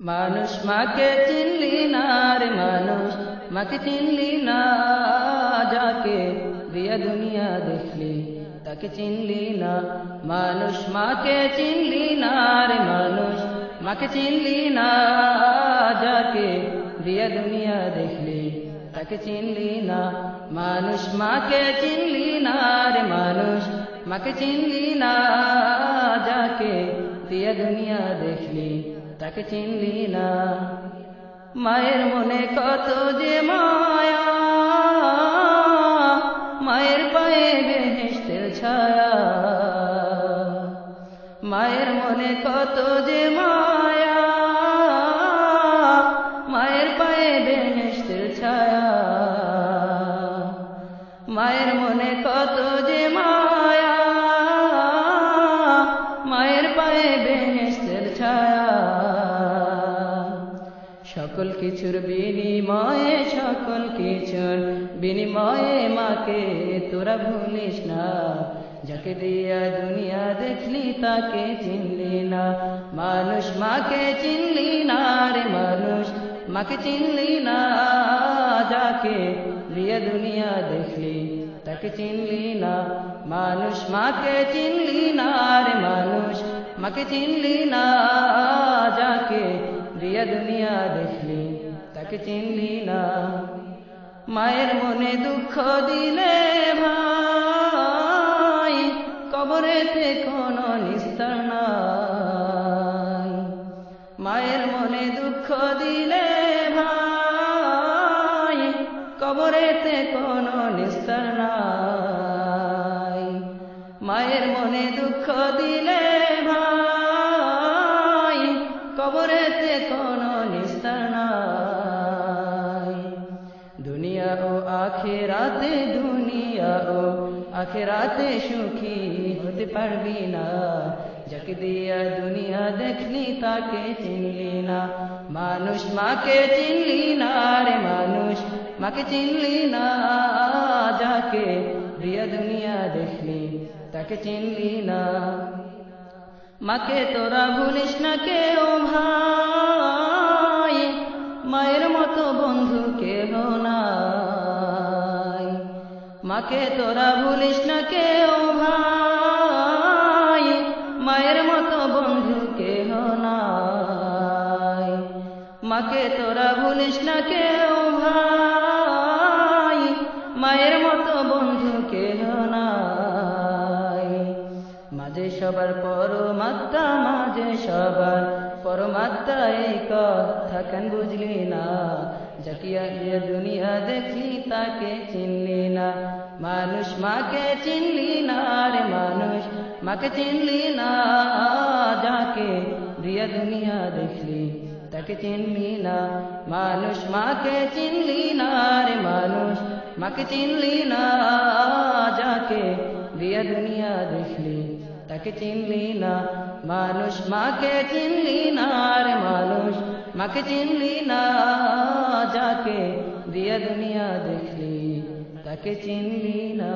মানুষ মাকে চিনলি না রে মানুষ, মাকে চিনলি না যাকে দিয়া দুনিয়া দেখলি, তাকে চিনলি না। মানুষ মাকে চিনলি না রে মানুষ, মাকে চিনলি না যাকে দিয়া দুনিয়া দেখলি, তাকে চিনলি না। মানুষ মাকে চিনলি না রে মানুষ, মাকে চিনলি না যাকে দিয়া দুনিয়া দেখলি, তাকে চিনলি না। মায়ের মনে কত যে মায়া, মায়ের পায়ে বেহেস্তের ছায়া। মায়ের মনে কত যে মায়া, মায়ের পায়ে বেহেস্তের কিছুর বিনিময়ে সকল কিছুর বিনিময়ে মাকে তোরা ভুলিস না। যাকে দিয়া দুনিয়া দেখলি তাকে চিনলি না। মানুষ মাকে চিনলি না রে মানুষ, মাকে চিনলি না। যাকে দিয়া দুনিয়া দেখলি তাকে চিনলি না। মানুষ মাকে চিনলি না রে মানুষ, মাকে চিনলি না। দেখলি তাকে চিনলি না। মায়ের মনে দুঃখ দিলে ভাই কবরেতে কোনো নিস্তার মায়ের মনে দুঃখ দিলে ভাই কবরেতে কোনো নিস্তার মায়ের মনে দুঃখ দিলে ভাই আখেরাতে দুনিয়া ও আখেরাতে সুখী হতে পারবি না। যাকে দিয়া দুনিয়া দেখলি তাকে চিনলি না। মানুষ মাকে চিনলি না রে মানুষ, মাকে চিনলি না। যাকে দিয়া দুনিয়া দেখলি তাকে চিনলি না। মাকে তোরা ভুলিস না কেউ ভাই। মাকে তোরা ভুলিস না কেউ ভাই। মায়ের মতো বন্ধু কেহ নাই। মাকে তোরা ভুলিস না কেউ ভাই। মায়ের মতো বন্ধু কেহ নাই। মাঝে সবার পরমাত্মা, মাঝে সবার পরমাত্মা, এই কথা কেন বুঝলি না? দিয়ে দুনিয়া দেখলি, তাকে চিনলি না। মানুষ মাকে চিনলি না রে মানুষ, মাকে চিনলি না। যাকে দিয়া দুনিয়া দেখলি, তাকে চিনলি না। মানুষ মাকে চিনলি না রে মানুষ, মাকে চিনলি না। যাকে দিয়া দুনিয়া দেখলি, তাকে চিনলি না। মানুষ মাকে চিনলি না রে মানুষ, মাকে চিনলি না। যাকে দিয়া দুনিয়া দেখলি। তাকে চিনলি না।